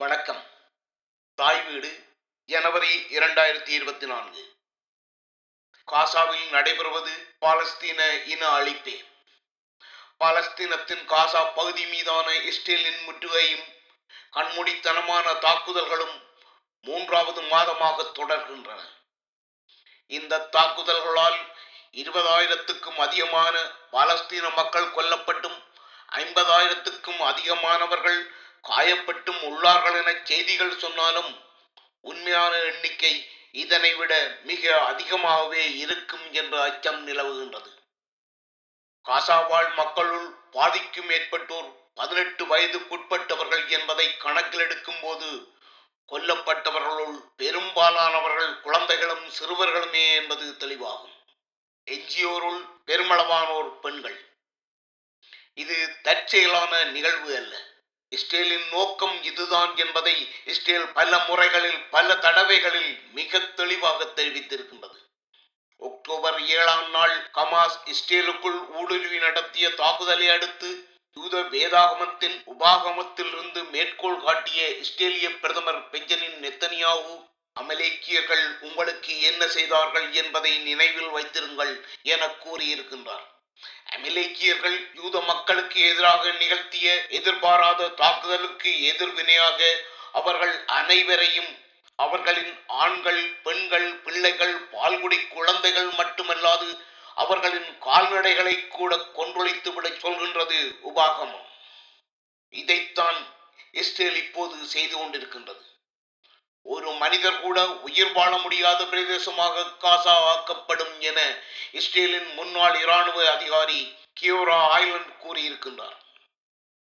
வணக்கம். தாய் வீடு ஜனவரி இரண்டாயிரத்தி இருபத்தி நான்கு. காசாவில் நடைபெறுவது பாலஸ்தீன இன அழிப்பே. பாலஸ்தீனத்தின் காசா பகுதி மீதான இஸ்ரேலின் முற்றுகையும் கண்மூடித்தனமான தாக்குதல்களும் மூன்றாவது மாதமாக தொடர்கின்றன. இந்த தாக்குதல்களால் இருபதாயிரத்துக்கும் அதிகமான பாலஸ்தீன மக்கள் கொல்லப்பட்டும் ஐம்பதாயிரத்துக்கும் அதிகமானவர்கள் காயப்பட்டும் உள்ளார்கள் என செய்திகள் சொன்னாலும் உண்மையான எண்ணிக்கை இதனை விட மிக அதிகமாகவே இருக்கும் என்ற அச்சம் நிலவுகின்றது. காசாவாழ் மக்களுள் பாதிக்கும் மேற்பட்டோர் பதினெட்டு வயதுக்குட்பட்டவர்கள் என்பதை கணக்கில் எடுக்கும் போது கொல்லப்பட்டவர்களுள் பெரும்பாலானவர்கள் குழந்தைகளும் சிறுவர்களுமே என்பது தெளிவாகும். எஞ்சியோருள் பெருமளவானோர் பெண்கள். இது தற்செயலான நிகழ்வு அல்ல. இஸ்ரேலின் நோக்கம் இதுதான் என்பதை இஸ்ரேல் பல முறைகளில் பல தடவைகளில் மிக தெளிவாக தெரிவித்திருக்கின்றது. அக்டோபர் ஏழாம் நாள் கமாஸ் இஸ்ரேலுக்குள் ஊடுருவி நடத்திய தாக்குதலை அடுத்து யூத வேதாகமத்தின் உபாகமத்திலிருந்து மேற்கோள் காட்டிய இஸ்ரேலிய பிரதமர் பெஞ்சனின் நெத்தனியாவு அமலேக்கியர்கள் உங்களுக்கு என்ன செய்தார்கள் என்பதை நினைவில் வைத்திருங்கள் என கூறியிருக்கின்றார். அமிலேக்கியர்கள் யூத மக்களுக்கு எதிராக நிகழ்த்திய எதிர்பாராத தாக்குதலுக்கு எதிர்வினையாக அவர்கள் அனைவரையும் அவர்களின் ஆண்கள் பெண்கள் பிள்ளைகள் பால்குடி குழந்தைகள் மட்டுமல்லாது அவர்களின் கால்நடைகளை கூட கொன்றொழித்து விட சொல்கின்றது உபாகமம். இதைத்தான் இஸ்ரேல் இப்போது செய்து கொண்டிருக்கின்றது. ஒரு மனிதர் கூட உயிர் வாழ முடியாத பிரதேசமாக காசா ஆக்கப்படும் என இஸ்ரேலின் முன்னாள் இராணுவ அதிகாரி கியோரா ஆய்லண்ட் கூறியிருக்கின்றார்.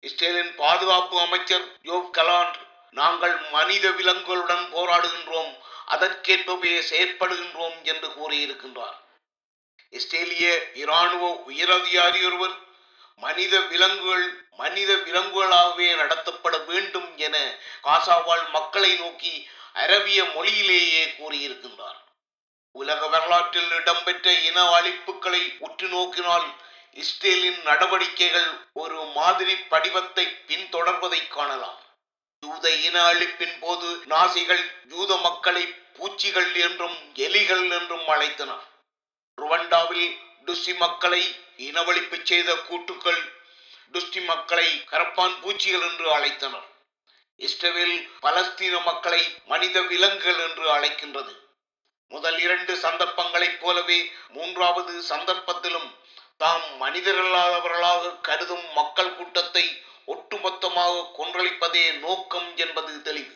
இஸ்ரேலின் பாதுகாப்பு அமைச்சர் யோவ் கலாண்ட் நாங்கள் மனித விலங்குகளுடன் போராடுகின்றோம் அதற்கேற்பவே செயற்படுகின்றோம் என்று கூறியிருக்கின்றார். இஸ்ரேலிய இராணுவ உயரதிகாரி ஒருவர் மனித விலங்குகள் மனித விலங்குகளாகவே நடத்தப்பட வேண்டும் என காசாவால் மக்களை நோக்கி அரபிய மொழியிலேயே கூறியிருக்கின்றார். உலக வரலாற்றில் இடம்பெற்ற இன அழிப்புகளை உற்று நோக்கினால் இஸ்ரேலின் நடவடிக்கைகள் ஒரு மாதிரி படிவத்தை பின்தொடர்வதை காணலாம். யூத இன அழிப்பின் போது நாசிகள் யூத மக்களை பூச்சிகள் என்றும் எலிகள் என்றும் அழைத்தனர். ருவண்டாவில் டுசி மக்களை இனவழிப்பு செய்த கூட்டுக்கள் டுஸ்டி மக்களை கரப்பான் பூச்சிகள் என்று அழைத்தனர். இஸ்ரேல் பலஸ்தீன மக்களை மனித விலங்குகள் என்று அழைக்கின்றது. முதல் இரண்டு சந்தர்ப்பங்களைப் போலவே மூன்றாவது சந்தர்ப்பத்திலும் தாம் மனிதரல்லாதவர்களாக கருதும் மக்கள் கூட்டத்தை ஒட்டுமொத்தமாக கொன்றளிப்பதே நோக்கம் என்பது தெளிவு.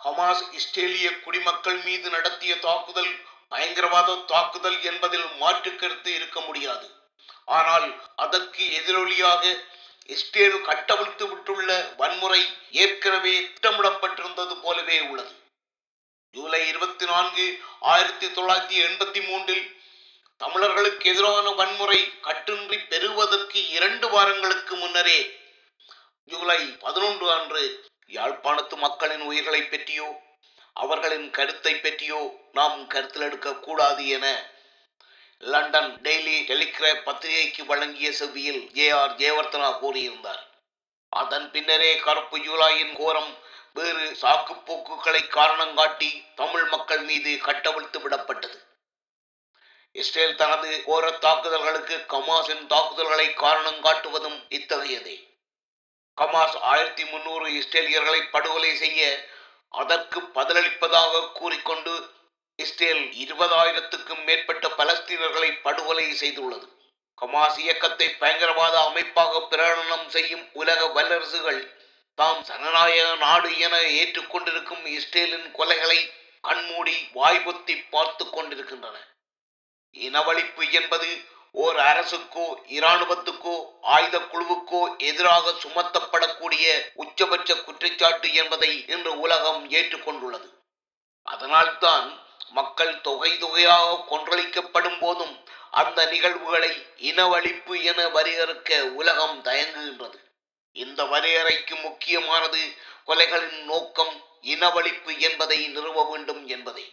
ஹமாஸ் இஸ்ரேலிய குடிமக்கள் மீது நடத்திய தாக்குதல் பயங்கரவாத தாக்குதல் என்பதில் மாற்று கருத்து இருக்க முடியாது. ஆனால் அதற்கு எதிரொலியாக இஸ்ரேல் கட்டவிழ்த்து விட்டுள்ள வன்முறை ஏற்கனவே திட்டமிடப்பட்டிருந்தது போலவே உள்ளது. ஜூலை இருபத்தி நான்கு ஆயிரத்தி தொள்ளாயிரத்தி எண்பத்தி மூன்றில் தமிழர்களுக்கு எதிரான வன்முறை கட்டின்றி பெறுவதற்கு இரண்டு வாரங்களுக்கு முன்னரே ஜூலை பதினொன்று அன்று யாழ்ப்பாணத்து மக்களின் உயிர்களை பற்றியோ அவர்களின் கருத்தை பற்றியோ நாம் கருத்தில் எடுக்க கூடாது என லண்டன் டெய்லி டெலிகிராப் பத்திரிகைக்கு வழங்கிய செவ்வியில் ஜே ஆர் ஜெயவர்த்தனா கூறியிருந்தார். அதன் பின்னரே கருப்பு ஜூலாயின் கோரம் வேறு சாக்கு போக்குகளை காரணம் காட்டி தமிழ் மக்கள் மீது கட்டவிழ்த்து விடப்பட்டது. இஸ்ரேல் தனது கோர தாக்குதல்களுக்கு கமாஸின் தாக்குதல்களை காரணம் காட்டுவதும் இத்தகையதே. கமாஸ் ஆயிரத்தி முன்னூறு இஸ்ரேலியர்களை படுகொலை செய்ய அதற்கு பதிலளிப்பதாக கூறிக்கொண்டு இஸ்ரேல் இருபதாயிரத்துக்கும் மேற்பட்ட பலஸ்தீனர்களை படுகொலை செய்துள்ளது. கமாஸ் இயக்கத்தை பயங்கரவாத அமைப்பாக பிரகடனம் செய்யும் உலக வல்லரசுகள் தாம் ஜனநாயக நாடு என ஏற்றுக்கொண்டிருக்கும் இஸ்ரேலின் கொலைகளை கண்மூடி வாய்பொத்தி பார்த்து கொண்டிருக்கின்றன. இனவழிப்பு என்பது ஓர் அரசுக்கோ இராணுவத்துக்கோ ஆயுத குழுவுக்கோ எதிராக சுமத்தப்படக்கூடிய உச்சபட்ச குற்றச்சாட்டு என்பதை இன்று உலகம் ஏற்றுக்கொண்டுள்ளது. அதனால்தான் மக்கள் தொகை தொகையாக கொன்றளிக்கப்படும் போதும் அந்த நிகழ்வுகளை இனவழிப்பு என வரையறுக்க உலகம் தயங்குகின்றது. இந்த வரையறைக்கு முக்கியமானது கொலைகளின் நோக்கம் இனவழிப்பு என்பதை நிறுவ வேண்டும் என்பதே.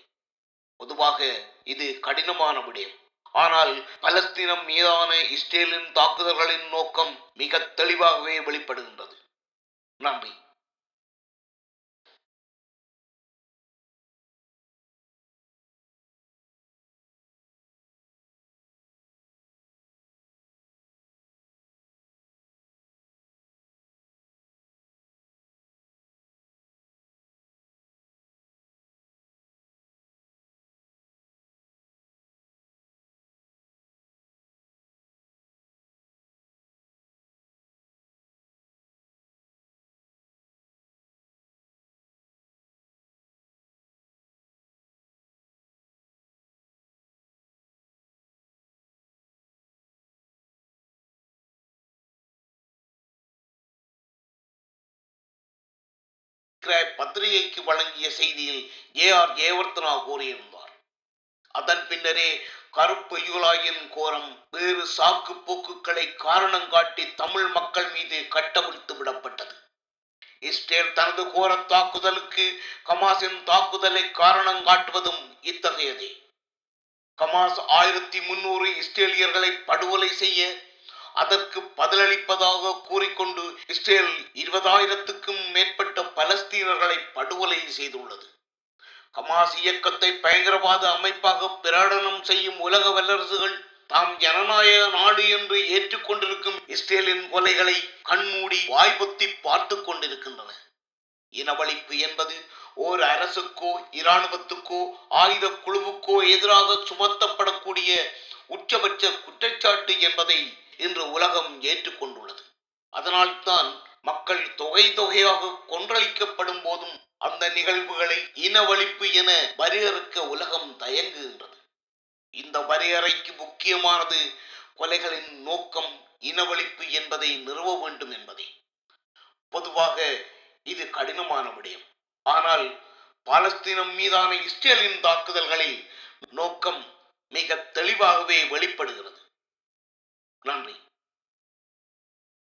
பொதுவாக இது கடினமான விடயம். ஆனால் பலஸ்தீனம் மீதான இஸ்ரேலின் தாக்குதல்களின் நோக்கம் மிக தெளிவாகவே வெளிப்படுகின்றது. நன்றி. பத்திரிகைக்கு வழங்கிய செய்தியில் ஏ ஆர் ஜெயவர்த்தனா கூறியிருந்தார். அதன் பின்னரே கருப்பு யூலாயின் கோரம் வேறு சாக்கு போக்குகளை காரணம் காட்டி தமிழ் மக்கள் மீது கட்டவிழ்த்து விடப்பட்டது. இஸ்ரேல் தனது கோர தாக்குதலுக்கு கமாஸின் தாக்குதலை காரணம் காட்டுவதும் இத்தகையதே. கமாஸ் ஆயிரத்தி முன்னூறு இஸ்ரேலியர்களை படுகொலை செய்ய அதற்கு பதிலளிப்பதாக கூறிக்கொண்டு இஸ்ரேல் இருபதாயிரத்துக்கும் மேற்பட்ட பலஸ்தீனர்களை படுகொலை செய்துள்ளது. கமாஸ் இயக்கத்தை பயங்கரவாத அமைப்பாக பிரகடனம் செய்யும் உலக வல்லரசுகள் தாம் ஜனநாயக நாடு என்று ஏற்றுக்கொண்டிருக்கும் இஸ்ரேலின் கொலைகளை கண்மூடி வாய்ப்புத்தி பார்த்து கொண்டிருக்கின்றன. இனவழிப்பு என்பது ஓர் அரசுக்கோ இராணுவத்துக்கோ ஆயுத குழுவுக்கோ எதிராக சுமத்தப்படக்கூடிய உச்சபட்ச குற்றச்சாட்டு என்பதை இன்று உலகம் ஏற்றுக்கொண்டுள்ளது. அதனால்தான் மக்கள் தொகை தொகையாக கொன்றளிக்கப்படும் போதும் அந்த நிகழ்வுகளை இனவழிப்பு என வரையறுக்க உலகம் தயங்குகின்றது. இந்த வரையறைக்கு முக்கியமானது கொலைகளின் நோக்கம் இனவழிப்பு என்பதை நிறுவ வேண்டும் என்பதே. பொதுவாக இது கடினமான விடயம். ஆனால் பாலஸ்தீனம் மீதான இஸ்ரேலின் தாக்குதல்களில் நோக்கம் மிக தெளிவாகவே வெளிப்படுகிறது. Glumly